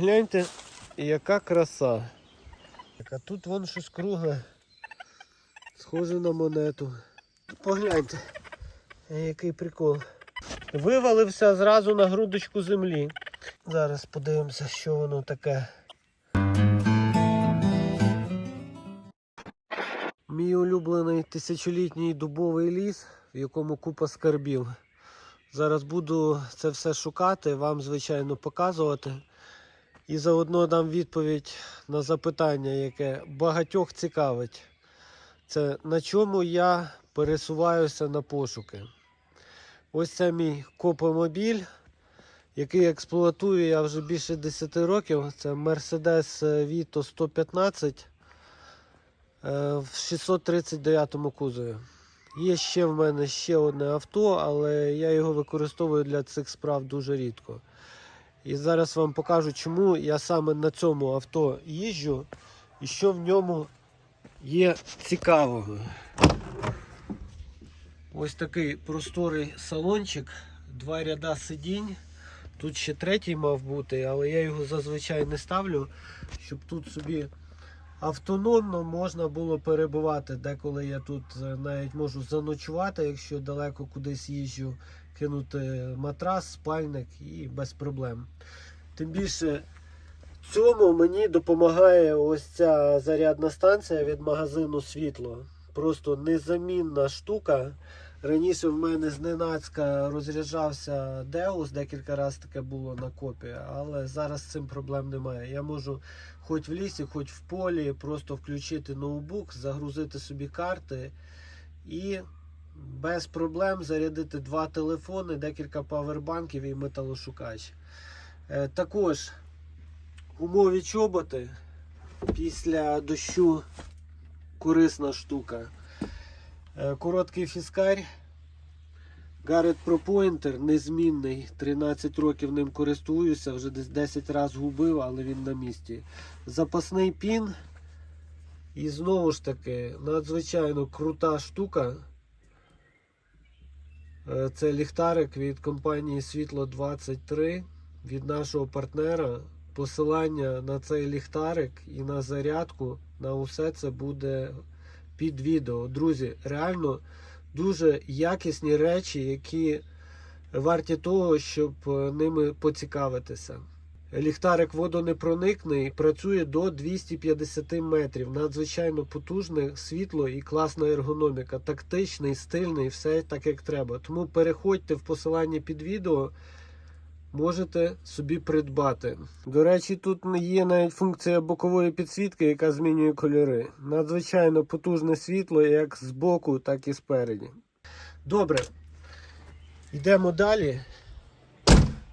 Погляньте, яка краса. А тут вон щось кругле. Схоже на монету. Погляньте, який прикол. Вивалився зразу на грудочку землі. Зараз подивимося, що воно таке. Мій улюблений тисячолітній дубовий ліс, в якому купа скарбів. Зараз буду це все шукати, вам, звичайно, показувати. І заодно дам відповідь на запитання, яке багатьох цікавить. Це на чому я пересуваюся на пошуки. Ось це мій копомобіль, який експлуатую я вже більше 10 років. Це Mercedes Vito 115 е, в 639 кузові. Є ще в мене ще одне авто, але я його використовую для цих справ дуже рідко. І зараз вам покажу, чому я саме на цьому авто їжджу і що в ньому є цікавого. Ось такий просторий салончик, два ряда сидінь. Тут ще третій мав бути, але я його зазвичай не ставлю, щоб тут собі автономно можна було перебувати. Деколи я тут е, навіть можу заночувати, якщо далеко кудись їжджу, кинути матрас, спальник і без проблем. Тим більше в цьому мені допомагає ось ця зарядна станція від магазину Світло. Просто незамінна штука. Раніше в мене зненацька розряджався Деус, декілька разів таке було на копі, але зараз з цим проблем немає. Я можу хоч в лісі, хоч в полі, просто включити ноутбук, загрузити собі карти і без проблем зарядити два телефони, декілька павербанків і металошукач. Е, Також умові чоботи після дощу корисна штука. Е, Короткий фіскарь. Garrett Pro Pointer незмінний. 13 років ним користуюся, вже десь 10 разів губив, але він на місці. Запасний пін. І знову ж таки, надзвичайно крута штука. Е, Це ліхтарик від компанії Світло 23 від нашого партнера. Посилання на цей ліхтарик і на зарядку на усе це буде під відео. Друзі, реально дуже якісні речі, які варті того, щоб е, ними поцікавитися. Ліхтарик водонепроникний, працює до 250 метрів. Надзвичайно потужне світло і класна ергономіка. Тактичний, стильний, все так як треба. Тому переходьте в посилання під відео. Можете собі придбати. До речі, тут є навіть функція бокової підсвітки, яка змінює кольори. Надзвичайно потужне світло як з боку, так і спереді. Добре. Йдемо далі.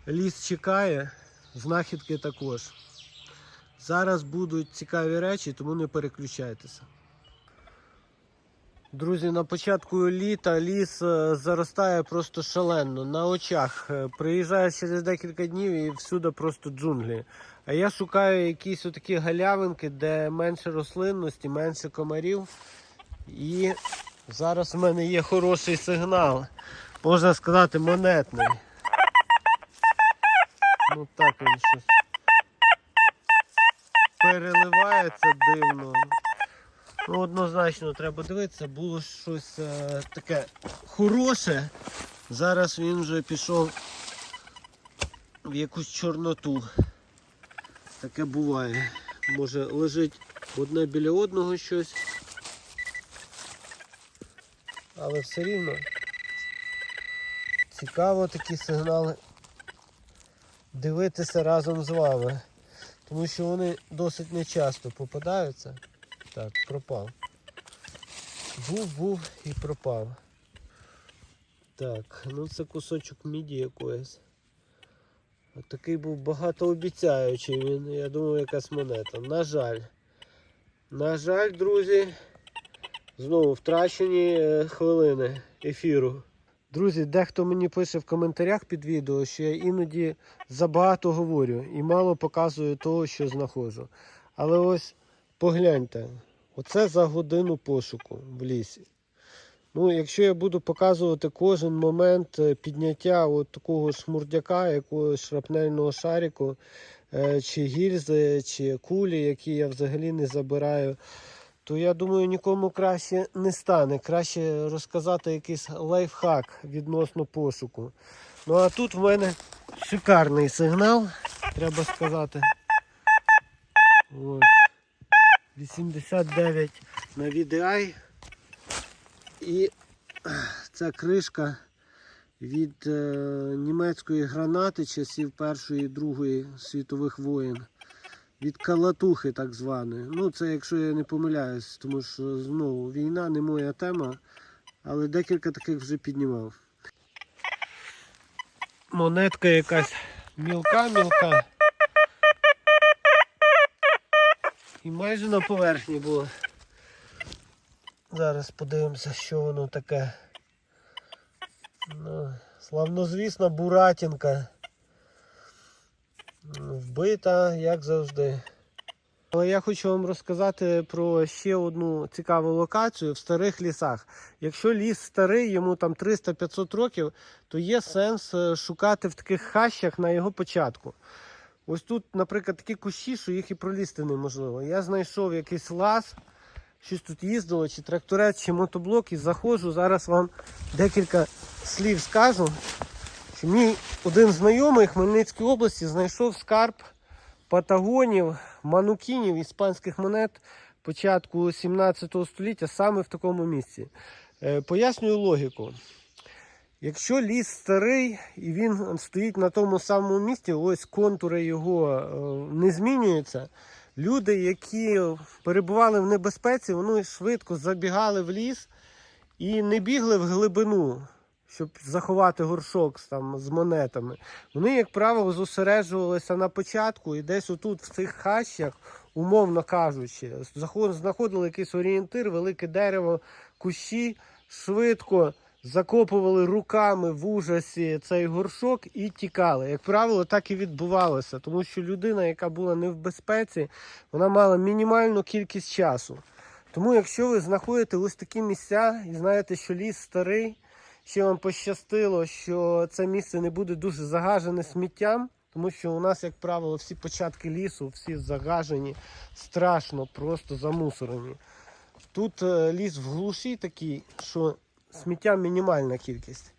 Ліс чекає, знахідки також. Зараз будуть цікаві речі, тому не переключайтеся. Друзі, на початку літа ліс е, заростає просто шалено на очах. Е, Приїжджаєш через декілька днів і всюди просто джунглі. А я шукаю якісь отакі галявинки, де менше рослинності, менше комарів. І зараз в мене є хороший сигнал. Можна сказати, монетний. Ну так він щось переливається дивно. Ну, однозначно треба дивитися, було щось е, таке хороше. Зараз він вже пішов в якусь чорноту. Таке буває. Може лежить одне біля одного щось. Але все рівно цікаво такі сигнали дивитися разом з вами. Тому що вони досить нечасто попадаються. Так, пропав. Був, був і пропав. Так, ну це кусочок міді якоїсь. Отакий був багатообіцяючий він, я думав, якась монета. На жаль. На жаль, друзі, знову втрачені е, хвилини ефіру. Друзі, дехто мені пише в коментарях під відео, що я іноді забагато говорю і мало показую того, що знаходжу. Але ось погляньте, оце за годину пошуку в лісі. Ну, якщо я буду показувати кожен момент е, підняття от такого шмурдяка, якогось шрапнельного шарику, е, чи гільзи, чи кулі, які я взагалі не забираю, то я думаю, нікому краще не стане. Краще розказати якийсь лайфхак відносно пошуку. Ну а тут в мене шикарний сигнал, треба сказати. Ось. 89 на VDI. І ця кришка від е, німецької гранати часів Першої і Другої світових воєн. Від калатухи так званої. Ну, це якщо я не помиляюсь, тому що знову війна не моя тема, але декілька таких вже піднімав. Монетка якась мілка-мілка. І майже на поверхні була. Зараз подивимося, що воно таке. Ну, славнозвісна буратінка. Вбита, як завжди. Але я хочу вам розказати про ще одну цікаву локацію в старих лісах. Якщо ліс старий, йому там 300-500 років, то є сенс е, шукати в таких хащах на його початку. Ось тут, наприклад, такі кущі, що їх і пролізти неможливо. Я знайшов якийсь лаз, щось тут їздило, чи тракторець, чи мотоблок, і заходжу. Зараз вам декілька слів скажу. Мій один знайомий в Хмельницькій області знайшов скарб патагонів, манукінів, іспанських монет початку 17 століття саме в такому місці. Е, Пояснюю логіку. Якщо ліс старий і він стоїть на тому самому місці, ось контури його е, не змінюються. Люди, які перебували в небезпеці, вони швидко забігали в ліс і не бігли в глибину, щоб заховати горшок там, з монетами. Вони, як правило, зосереджувалися на початку і десь отут, в цих хащах, умовно кажучи, знаходили якийсь орієнтир, велике дерево, кущі, швидко закопували руками в ужасі цей горшок і тікали. Як правило, так і відбувалося, тому що людина, яка була не в безпеці, вона мала мінімальну кількість часу. Тому, якщо ви знаходите ось такі місця і знаєте, що ліс старий, ще вам пощастило, що це місце не буде дуже загажене сміттям, тому що у нас, як правило, всі початки лісу, всі загажені, страшно, просто замусорені. Тут е, ліс в глуші такий, що сміття мінімальна кількість.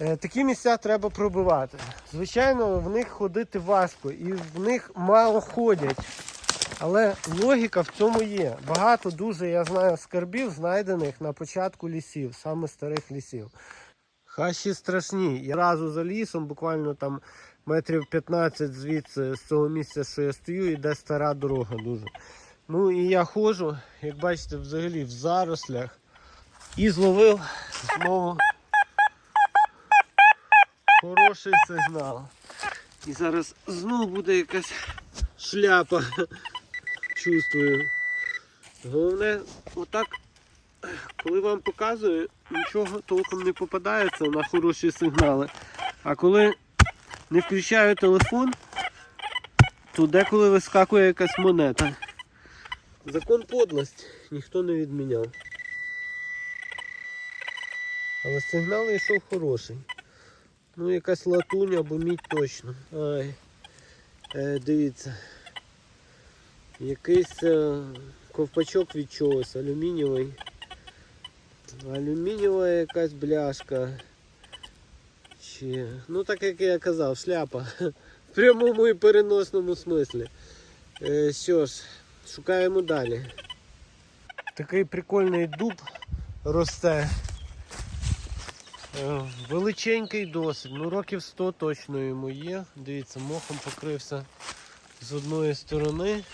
Е, Такі місця треба пробивати. Звичайно, в них ходити важко і в них мало ходять. Але логіка в цьому є. Багато дуже, я знаю, скарбів, знайдених на початку лісів, саме старих лісів. Хащі страшні. Я разу за лісом, буквально там метрів 15 звідси з цього місця, що я стою, йде стара дорога дуже. Ну і я ходжу, як бачите, взагалі в зарослях. І зловив знову хороший сигнал. І зараз знову буде якась шляпа. Чувствую. Головне, отак, коли вам показую, нічого толком не попадається на хороші сигнали. А коли не включаю телефон, то деколи вискакує якась монета. Закон подлость ніхто не відміняв. Але сигнал йшов хороший. Ну, якась латунь або мідь точно. Ай. Е, дивіться. Якийсь е, ковпачок від чогось, алюмінієвий. Алюмінієва якась бляшка. Чи... Ну так як я казав, шляпа. В прямому і переносному смислі. Е, що ж, шукаємо далі. Такий прикольний дуб росте. Е, Величенький досить, ну років 100 точно йому є. Дивіться, мохом покрився з одної сторони.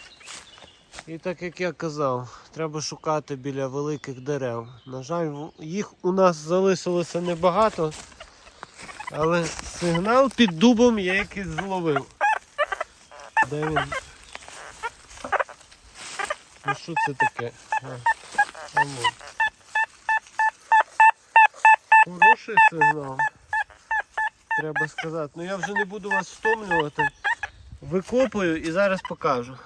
І так як я казав, треба шукати біля великих дерев. На жаль, їх у нас залишилося небагато, але сигнал під дубом я якийсь зловив. Де він? Ну що це таке? А. Хороший сигнал. Треба сказати. Ну я вже не буду вас втомлювати. Викопую і зараз покажу.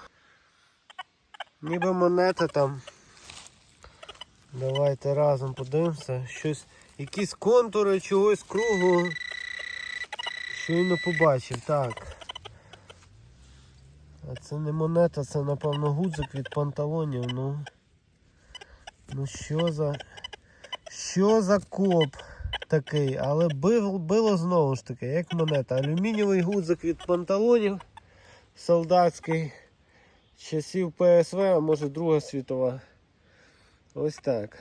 Ніби монета там. Давайте разом подивимося. Щось, якісь контури чогось круглого. Щойно побачив. Так. А це не монета, це напевно гудзик від панталонів. Ну, ну що за. Що за коп такий? Але било знову ж таки, як монета. Алюмінієвий гудзик від панталонів солдатський. Часів ПСВ, а може Друга світова. Ось так.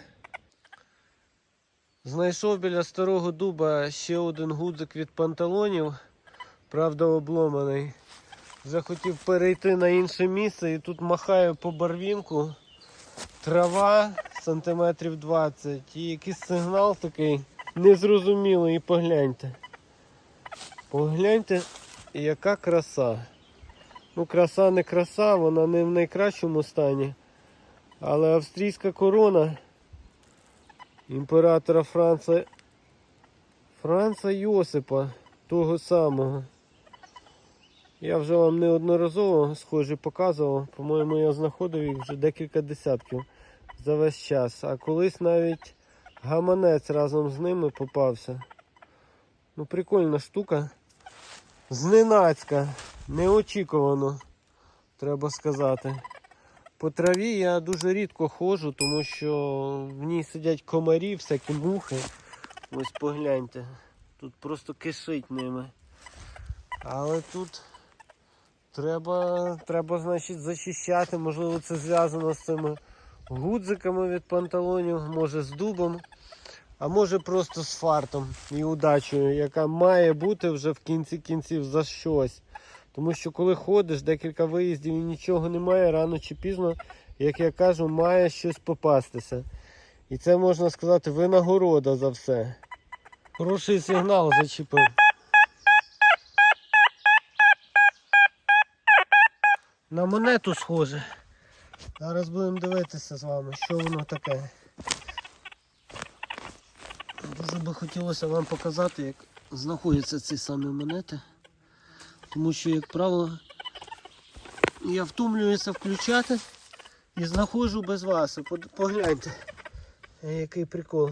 Знайшов біля старого дуба ще один гудзик від панталонів, правда обломаний. Вже хотів перейти на інше місце і тут махаю по барвінку. Трава сантиметрів 20 і якийсь сигнал такий незрозумілий. І погляньте. Погляньте, яка краса. Ну, краса не краса, вона не в найкращому стані. Але австрійська корона імператора Франца Франца Йосипа, того самого. Я вже вам неодноразово схожі показував. По-моєму, я знаходив їх вже декілька десятків за весь час. А колись навіть гаманець разом з ними попався. Ну, прикольна штука. Зненацька, неочікувано, треба сказати. По траві я дуже рідко ходжу, тому що в ній сидять комарі, всякі мухи. Ось погляньте. Тут просто кишить ними. Але тут треба, треба значить, зачищати. Можливо, це зв'язано з цими гудзиками від панталонів, може з дубом, а може просто з фартом і удачею, яка має бути вже в кінці кінців за щось. Тому що коли ходиш, декілька виїздів і нічого немає, рано чи пізно, як я кажу, має щось попастися. І це можна сказати винагорода за все. Хороший сигнал зачепив. На монету схоже. Зараз будемо дивитися з вами, що воно таке. Дуже би хотілося вам показати, як знаходяться ці самі монети. Тому що, як правило, я втомлююся включати і знаходжу без вас. Погляньте, який прикол.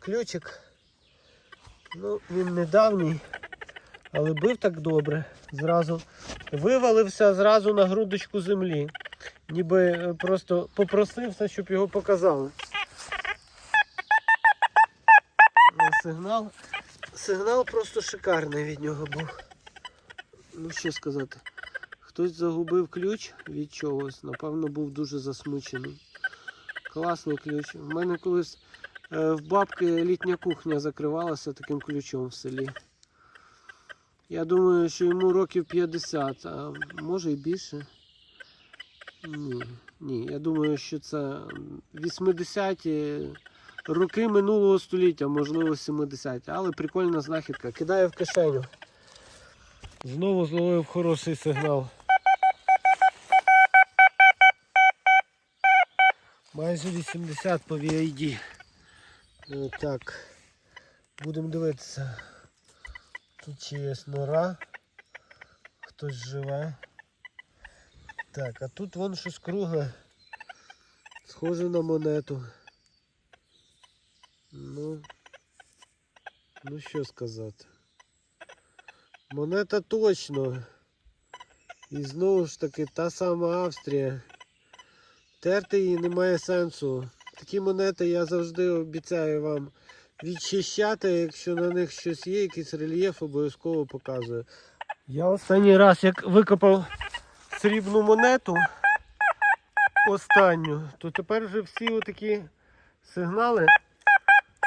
Ключик. Ну, він недавній, але бив так добре. Зразу вивалився зразу на грудочку землі. Ніби е, просто попросився, щоб його показали. Сигнал. Сигнал просто шикарний від нього був. Ну що сказати, хтось загубив ключ від чогось, напевно, був дуже засмучений. Класний ключ. У мене колись е, в бабки літня кухня закривалася таким ключом в селі. Я думаю, що йому років 50, а може і більше. Ні, ні. Я думаю, що це 80-ті роки минулого століття, можливо 70-ті, але прикольна знахідка. Кидаю в кишеню. Знову зловив хороший сигнал. Майже 80 по VID. Е, Так. Будемо дивитися. Тут ще є нора. Хтось живе. Так, а тут вон щось кругле. Схоже на монету. Ну, ну що сказати. Монета точно. І знову ж таки та сама Австрія. Терти її немає сенсу. Такі монети я завжди обіцяю вам відчищати, якщо на них щось є, якийсь рельєф, обов'язково показую. Я останній раз, як викопав срібну монету, останню, то тепер вже всі отакі сигнали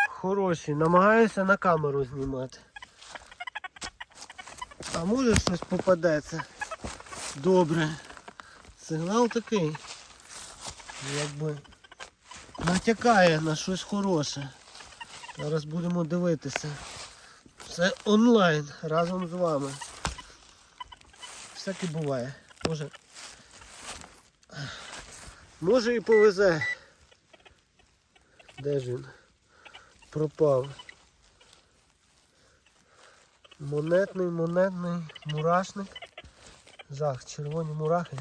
хороші. Намагаюся на камеру знімати. А може щось попадеться. Добре. Сигнал такий. Якби натякає на щось хороше. Зараз будемо дивитися. Це онлайн разом з вами. Всяке буває. Може. Може і повезе. Де ж він? Пропав. Монетний, монетний мурашник. Жах, червоні мурахи.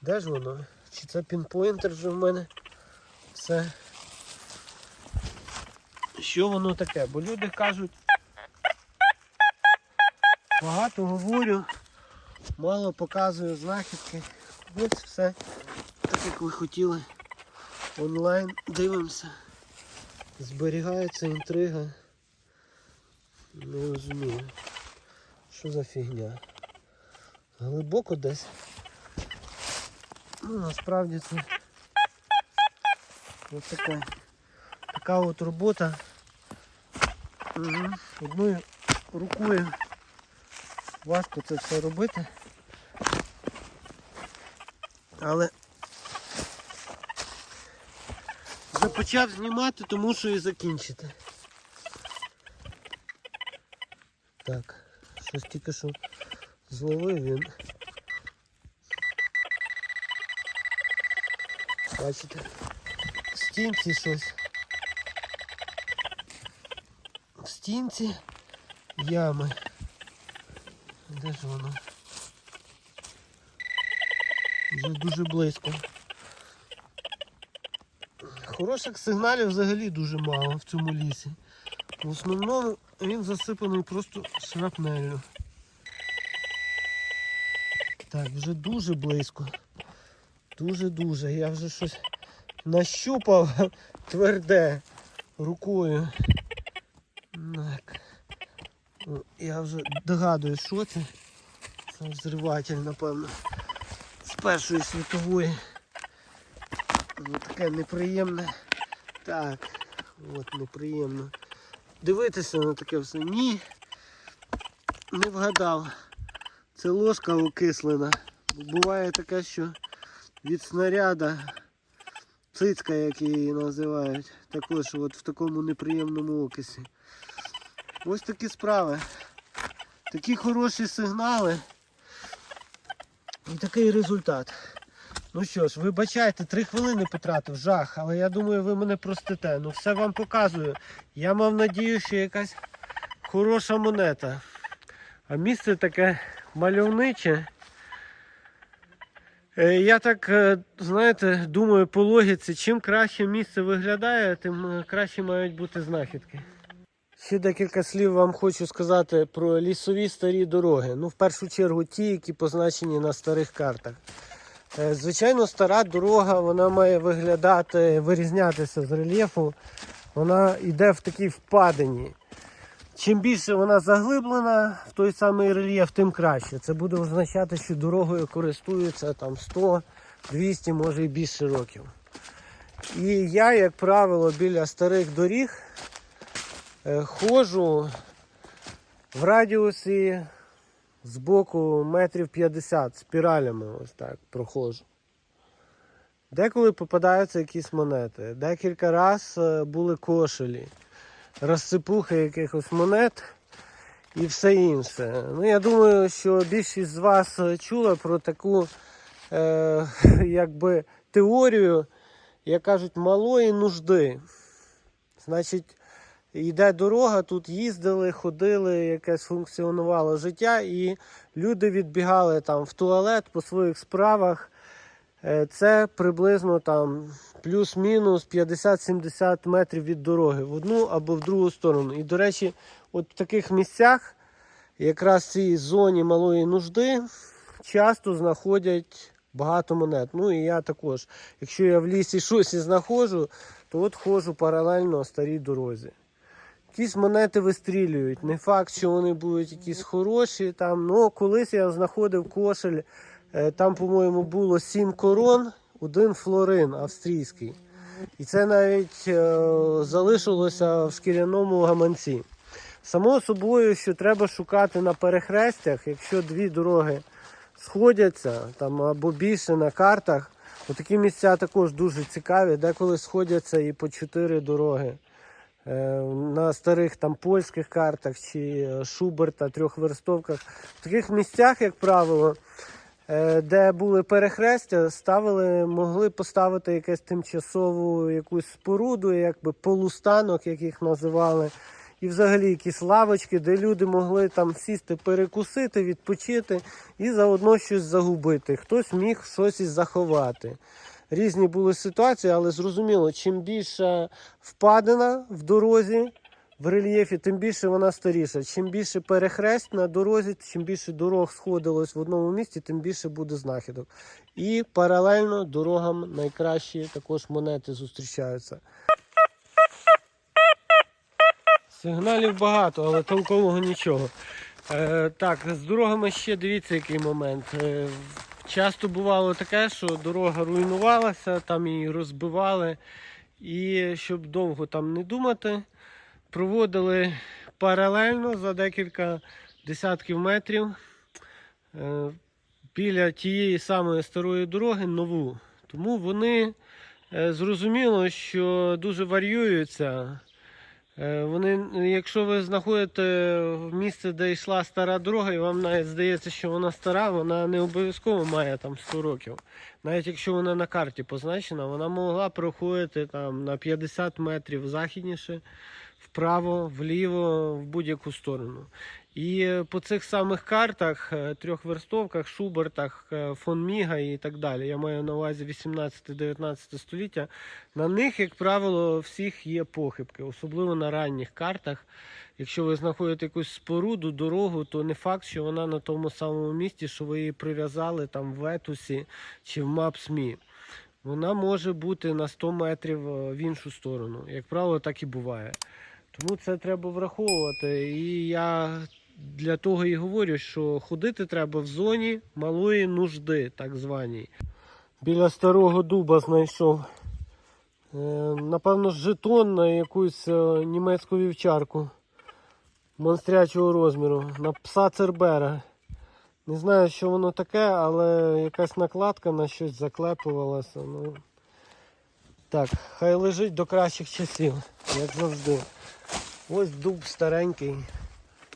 Де ж воно? Чи це пінпоінтер вже в мене? Все. Що воно таке? Бо люди кажуть, багато говорю, Мало показую знахідки. Ось все так як ви хотіли. Онлайн дивимося. Зберігається інтрига. Не розумію. Що за фігня? Глибоко десь. Ну, насправді це ось така, така от робота. Угу. Одною рукою важко це все робити. Але почав знімати, тому що і закінчити. Так, щось тільки що зловив він. Бачите, в стінці щось. В стінці ями. Де ж воно? Вже дуже близько. Хороших сигналів взагалі дуже мало в цьому лісі. В основному він засипаний просто шрапнеллю. Так, вже дуже близько. Дуже-дуже. Я вже щось нащупав тверде рукою. Так. Я вже догадуюсь, що це. Це взриватель, напевно. З першої світової. Таке неприємне. Так, от неприємно. Дивитися на таке все. Ні. Не вгадав. Це ложка окислена. Буває таке, що від снаряда цицька, як її називають, також от в такому неприємному окисі. Ось такі справи. Такі хороші сигнали. І такий результат. Ну що ж, вибачайте, три хвилини потратив, жах, але я думаю, ви мене простите. Ну все вам показую. Я мав надію, що якась хороша монета. А місце таке мальовниче. Е, Я так, е, знаєте, думаю по логіці, чим краще місце виглядає, тим е, краще мають бути знахідки. Ще декілька слів вам хочу сказати про лісові старі дороги. Ну, в першу чергу ті, які позначені на старих картах. Е, Звичайно, стара дорога вона має виглядати, вирізнятися з рельєфу. Вона йде в такій впадині. Чим більше вона заглиблена в той самий рельєф, тим краще. Це буде означати, що дорогою користуються там 100, 200, може і більше років. І я, як правило, біля старих доріг е, ходжу в радіусі з боку метрів 50 спіралями ось так проходжу. Деколи попадаються якісь монети. Декілька разів були кошелі, розсипухи якихось монет і все інше. Ну, я думаю, що більшість з вас чула про таку е, якби, теорію, як кажуть, малої нужди. Значить, йде дорога, тут їздили, ходили, якесь функціонувало життя, і люди відбігали там в туалет по своїх справах. Е, Це приблизно там плюс-мінус 50-70 метрів від дороги в одну або в другу сторону. І, до речі, от в таких місцях, якраз в цій зоні малої нужди, часто знаходять багато монет. Ну і я також. Якщо я в лісі щось і знаходжу, то от ходжу паралельно старій дорозі. Якісь монети вистрілюють. Не факт, що вони будуть якісь хороші. Там. Ну, колись я знаходив кошель, е, там, по-моєму, було 7 корон, один флорин австрійський. І це навіть е, залишилося в шкіряному гаманці. Само собою, що треба шукати на перехрестях, якщо дві дороги сходяться там або більше на картах. Такі місця також дуже цікаві, деколи сходяться і по чотири дороги. Е, На старих там польських картах чи е, Шуберта, трьохверстовках. В таких місцях, як правило, е, де були перехрестя, ставили, могли поставити якусь тимчасову якусь споруду, якби полустанок, як їх називали. І взагалі якісь лавочки, де люди могли там сісти, перекусити, відпочити і заодно щось загубити. Хтось міг щось і заховати. Різні були ситуації, але зрозуміло, чим більша впадина в дорозі, в рельєфі, тим більше вона старіша. Чим більше перехрест на дорозі, чим більше дорог сходилось в одному місці, тим більше буде знахідок. І паралельно дорогам найкращі також монети зустрічаються. Сигналів багато, але толкового нічого. Е, так, з дорогами ще дивіться який момент. Е, часто бувало таке, що дорога руйнувалася, там її розбивали. І щоб довго там не думати, проводили паралельно за декілька десятків метрів е, біля тієї самої старої дороги нову. Тому вони е, зрозуміло, що дуже варіюються. Е, Вони, якщо ви знаходите місце, де йшла стара дорога, і вам навіть здається, що вона стара, вона не обов'язково має там 100 років. Навіть якщо вона на карті позначена, вона могла проходити там на 50 метрів західніше, вправо, вліво, в будь-яку сторону. І е, по цих самих картах, е, трьохверстовках, Шубертах, е, фон Міга і так далі, я маю на увазі 18-19 століття, на них, як правило, всіх є похибки, особливо на ранніх картах. Якщо ви знаходите якусь споруду, дорогу, то не факт, що вона на тому самому місці, що ви її прив'язали там в етусі чи в Maps.me. Вона може бути на 100 метрів в іншу сторону. Як правило, так і буває. Тому це треба враховувати. І я для того і говорю, що ходити треба в зоні малої нужди, так званій. Біля старого дуба знайшов. Е, Напевно, жетон на якусь е, німецьку вівчарку монстрячого розміру. На пса Цербера. Не знаю, що воно таке, але якась накладка на щось заклепувалася. Ну, так, хай лежить до кращих часів, як завжди. Ось дуб старенький,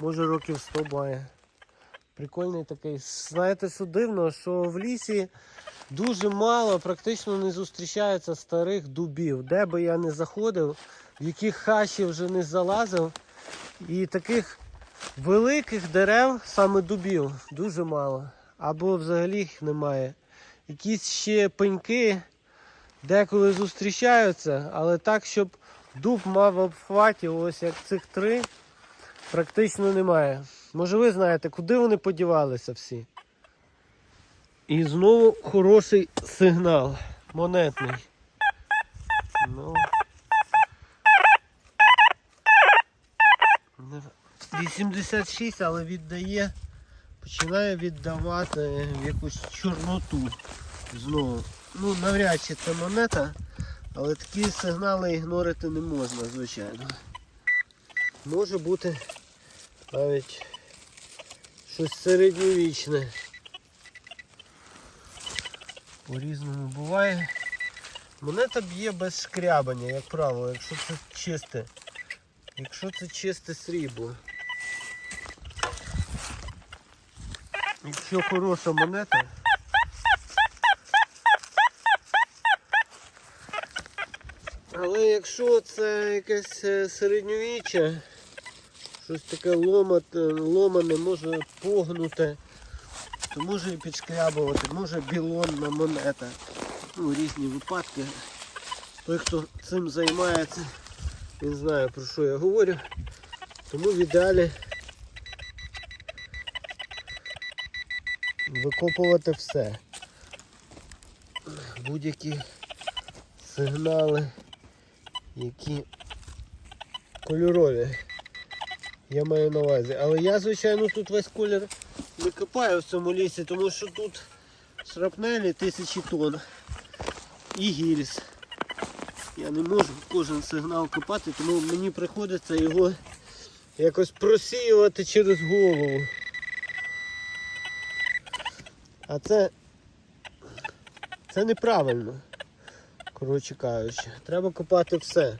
може років 100 має. Прикольний такий. Знаєте, що дивно, що в лісі дуже мало, практично не зустрічається старих дубів. Де би я не заходив, в яких хащі вже не залазив. І таких великих дерев, саме дубів, дуже мало. Або взагалі їх немає. Якісь ще пеньки деколи зустрічаються, але так, щоб дуб мав обхваті, ось як цих три, практично немає. Може ви знаєте, куди вони подівалися всі? І знову хороший сигнал. Монетний. Ну. Не- 86, але віддає, починає віддавати в якусь чорноту знову. Ну, навряд чи це монета, але такі сигнали ігнорити не можна, звичайно. Може бути навіть щось середньовічне. По-різному буває. Монета б'є без шкрябання, як правило, якщо це чисте. Якщо це чисте срібло. Якщо хороша монета. Але якщо це якесь е, середньовіччя, щось таке ломате, ломане, може погнуте, то може і підшкрябувати, може білонна монета. Ну, різні випадки. Той, хто цим займається, він знає про що я говорю. Тому в ідеалі викопувати все. Будь-які сигнали, які кольорові. Я маю на увазі. Але я, звичайно, тут весь колір не копаю в цьому лісі, тому що тут шрапнелі тисячі тонн і гільз. Я не можу кожен сигнал копати, тому мені приходиться його якось просіювати через голову. А це, це неправильно, коротше кажучи. Треба копати все.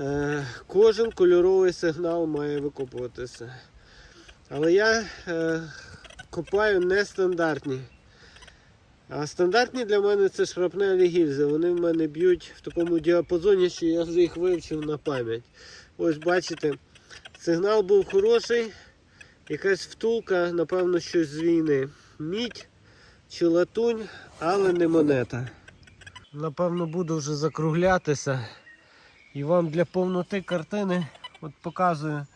Е, кожен кольоровий сигнал має викопуватися. Але я е, копаю нестандартні. А стандартні для мене це шрапнелі гільзи. Вони в мене б'ють в такому діапазоні, що я вже їх вивчив на пам'ять. Ось бачите, сигнал був хороший. Якась втулка, напевно, щось з війни. Мідь чи латунь, але не монета. Напевно, буду вже закруглятися. І вам для повноти картини от показую,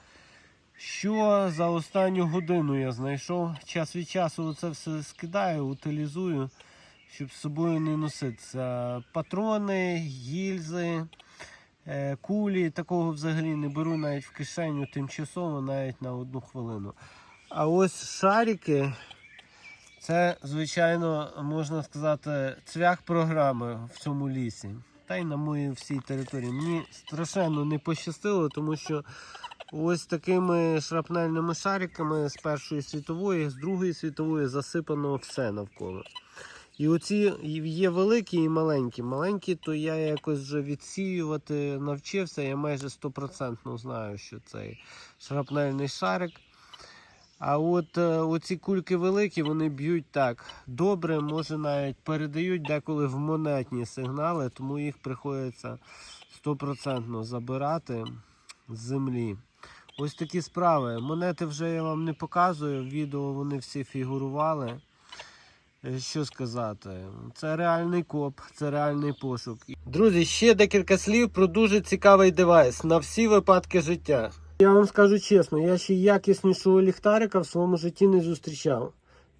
що за останню годину я знайшов. Час від часу це все скидаю, утилізую, щоб з собою не носитися. Патрони, гільзи, е, кулі, такого взагалі не беру навіть в кишеню тимчасово, навіть на одну хвилину. А ось шарики, це, звичайно, можна сказати, цвях програми в цьому лісі. Та й на моїй всій території. Мені страшенно не пощастило, тому що ось такими шрапнельними шариками з Першої світової, з Другої світової засипано все навколо. І оці є великі і маленькі. Маленькі, то я якось вже відсіювати навчився. Я майже стопроцентно знаю, що цей шрапнельний шарик. А от е, оці кульки великі, вони б'ють так добре, може навіть передають деколи в монетні сигнали, тому їх приходиться стопроцентно забирати з землі. Ось такі справи. Монети вже я вам не показую, в відео вони всі фігурували. Е, Що сказати? Це реальний коп, це реальний пошук. Друзі, ще декілька слів про дуже цікавий девайс на всі випадки життя. Я вам скажу чесно, я ще якіснішого ліхтарика в своєму житті не зустрічав.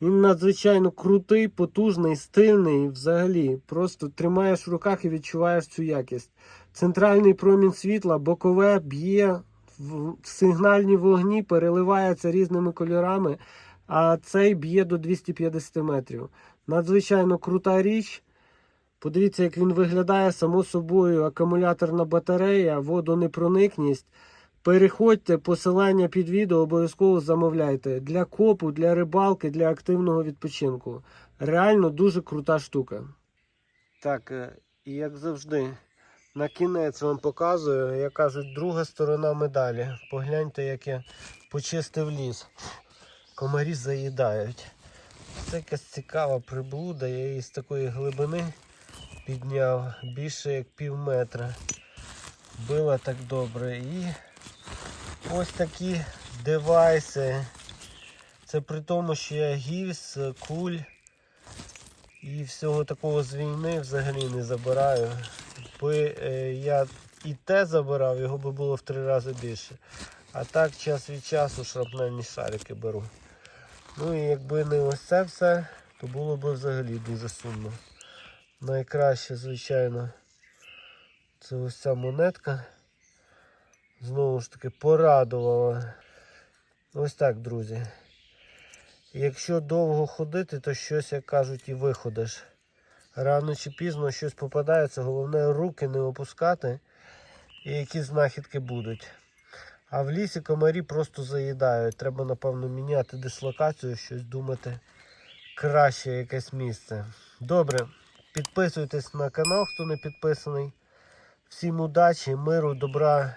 Він надзвичайно крутий, потужний, стильний взагалі. Просто тримаєш в руках і відчуваєш цю якість. Центральний промінь світла, бокове б'є в сигнальні вогні, переливається різними кольорами, а цей б'є до 250 метрів. Надзвичайно крута річ. Подивіться, як він виглядає, само собою, акумуляторна батарея, водонепроникність. Переходьте, посилання під відео обов'язково замовляйте. Для копу, для рибалки, для активного відпочинку. Реально дуже крута штука. Так, е, і як завжди, на кінець вам показую, як кажуть, друга сторона медалі. Погляньте, як я почистив ліс. Комарі заїдають. Це якась цікава приблуда, я її з такої глибини підняв більше як пів метра. Била так добре. І ось такі девайси. Це при тому, що я гільз, куль і всього такого з війни взагалі не забираю. Якби е, я і те забирав, його би було в три рази більше. А так час від часу шрапнельні шарики беру. Ну і якби не ось це все, то було б взагалі дуже сумно. Найкраще, звичайно, це ось ця монетка. Знову ж таки порадувала. Ось так, друзі. Якщо довго ходити, то щось, як кажуть, і виходиш. Рано чи пізно щось попадається, головне руки не опускати і які знахідки будуть. А в лісі комарі просто заїдають. Треба, напевно, міняти дислокацію, щось думати краще якесь місце. Добре, підписуйтесь на канал, хто не підписаний. Всім удачі, миру, добра.